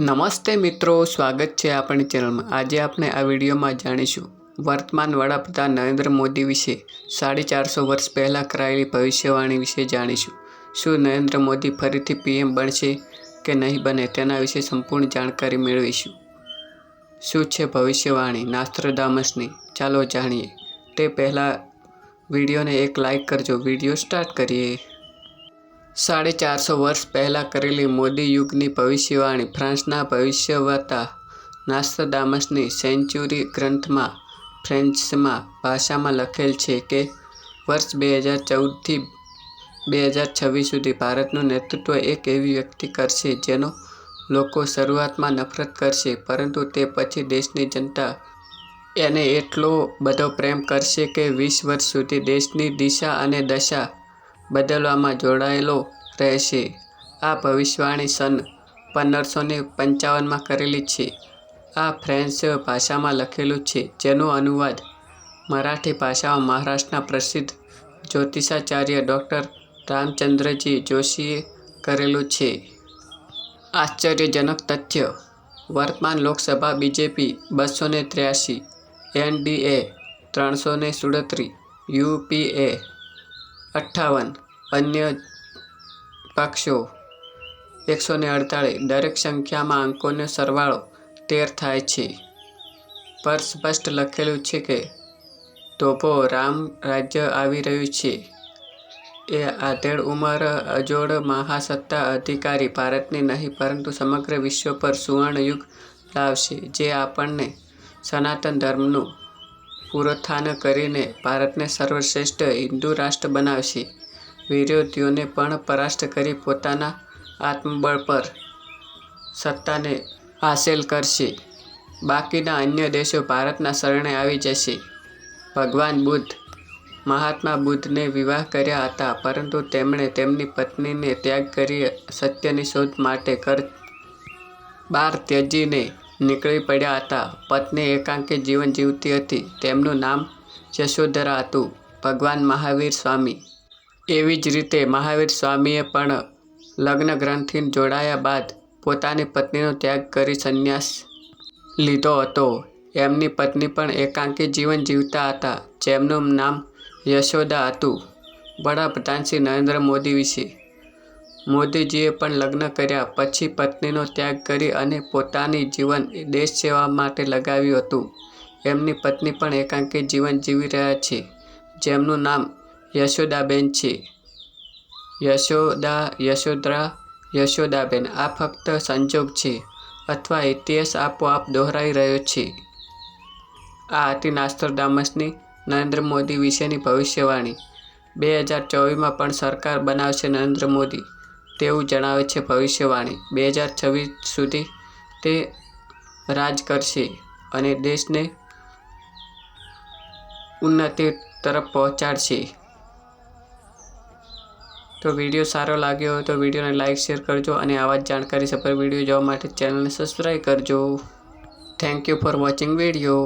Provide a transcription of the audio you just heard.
નમસ્તે મિત્રો, સ્વાગત છે આપણી ચેનલમાં. આજે આપણે આ વિડીયોમાં જાણીશું વર્તમાન વડાપ્રધાન નરેન્દ્ર મોદી વિશે સાડી ચારસો વર્ષ પહેલાં કરાયેલી ભવિષ્યવાણી વિશે જાણીશું. શું નરેન્દ્ર મોદી ફરીથી પીએમ બનશે કે નહીં બને તેના વિશે સંપૂર્ણ જાણકારી મેળવીશું. શું છે ભવિષ્યવાણી? નાસ્ત્રદામસની ચાલો જાણીએ. તે પહેલાં વિડીયોને એક લાઇક કરજો. વીડિયો સ્ટાર્ટ કરીએ. સાડી ચારસો વર્ષ પહેલાં કરેલી મોદી યુગની ભવિષ્યવાણી ફ્રાન્સના ભવિષ્યવક્તા નાસ્તદામસની સેન્ચુરી ગ્રંથમાં ફ્રેન્ચમાં ભાષામાં લખેલ છે કે વર્ષ બે હજાર ચૌદથી બે હજાર છવ્વીસ સુધી ભારતનું નેતૃત્વ એક એવી વ્યક્તિ કરશે જેનો લોકો શરૂઆતમાં નફરત કરશે, પરંતુ તે પછી દેશની જનતા એને એટલો બધો પ્રેમ કરશે કે વીસ વર્ષ સુધી દેશની દિશા અને દશા બદલવામાં જોડાયેલો રહેશે. આ ભવિષ્યવાણી સન પંદરસો ને પંચાવનમાં કરેલી છે. આ ફ્રેન્ચ ભાષામાં લખેલું છે, જેનો અનુવાદ મરાઠી ભાષામાં મહારાષ્ટ્રના પ્રસિદ્ધ જ્યોતિષાચાર્ય ડૉક્ટર રામચંદ્રજી જોશીએ કરેલું છે. આશ્ચર્યજનક તથ્ય, વર્તમાન લોકસભા બીજેપી બસો ને ત્ર્યાસી, એનડીએ ત્રણસો ને સુડત્રીસ યુપીએ અઠ્ઠાવન. અન્ય પક્ષો એકસો ને અડતાળીસ. દરેક સંખ્યામાં અંકોનો સરવાળો તેર થાય છે. પર સ્પષ્ટ લખેલું છે કે તોપો રામ રાજ્ય આવી રહ્યું છે. એ આધેડ ઉંમર, અજોડ મહાસત્તા અધિકારી ભારતની નહીં, પરંતુ સમગ્ર વિશ્વ પર સુવર્ણયુગ લાવશે, જે આપણને સનાતન ધર્મનું પુનરુત્થાન કરીને ભારતને સર્વશ્રેષ્ઠ હિન્દુ રાષ્ટ્ર બનાવશે. વિરોધીઓને પણ પરાસ્ત કરી પોતાના આત્મબળ પર સત્તાને હાંસલ કરશે. બાકીના અન્ય દેશો ભારતના શરણે આવી જશે. ભગવાન બુદ્ધ, મહાત્મા બુદ્ધને વિવાહ કર્યા હતા, પરંતુ તેમણે તેમની પત્નીને ત્યાગ કરી સત્યની શોધ માટે કર, બાર ત્યજીને નીકળી પડ્યા હતા. પત્ની એકાંકી જીવન જીવતી હતી. તેમનું નામ યશોધરા હતું. ભગવાન મહાવીર સ્વામી. એવી જ રીતે મહાવીર સ્વામીએ પણ લગ્ન ગ્રંથિ જોડાયા બાદ પોતાની પત્નીનો ત્યાગ કરી સંન્યાસ લીધો હતો. એમની પત્ની પણ એકાંકી જીવન જીવતા હતા. જેમનું નામ યશોદા હતું. વડાપ્રધાન શ્રી નરેન્દ્ર મોદી વિશે મોદીજીએ પણ લગ્ન કર્યા. પછી પત્નીનો ત્યાગ કરી અને પોતાની જીવન દેશ સેવા માટે લગાવ્યું હતું. એમની પત્ની પણ એકાંકી જીવન જીવી રહ્યા છે. જેમનું નામ યશોદાબેન છે. યશોદા, યશોદરા, યશોદાબેન આ ફક્ત સંજોગ છે અથવા ઇતિહાસ આપોઆપ દોહરાઈ રહ્યો છે. આ હતી નાસ્ત્રદામસની નરેન્દ્ર મોદી વિશેની ભવિષ્યવાણી. બે હજાર ચોવીસમાં પણ સરકાર બનાવશે નરેન્દ્ર મોદી. તેવું જણાવે છે ભવિષ્યવાણી. બે હજાર છવ્વીસ સુધી તે રાજ કરશે અને દેશને ઉન્નતિ તરફ પહોંચાડશે. તો વીડિયો સારો લાગ્યો હોય તો વિડીયોને લાઇક શેર કરજો અને આવા જ જાણકારી સભર વીડિયો જોવા માટે ચેનલને સબસ્ક્રાઈબ કરજો. Thank you for watching video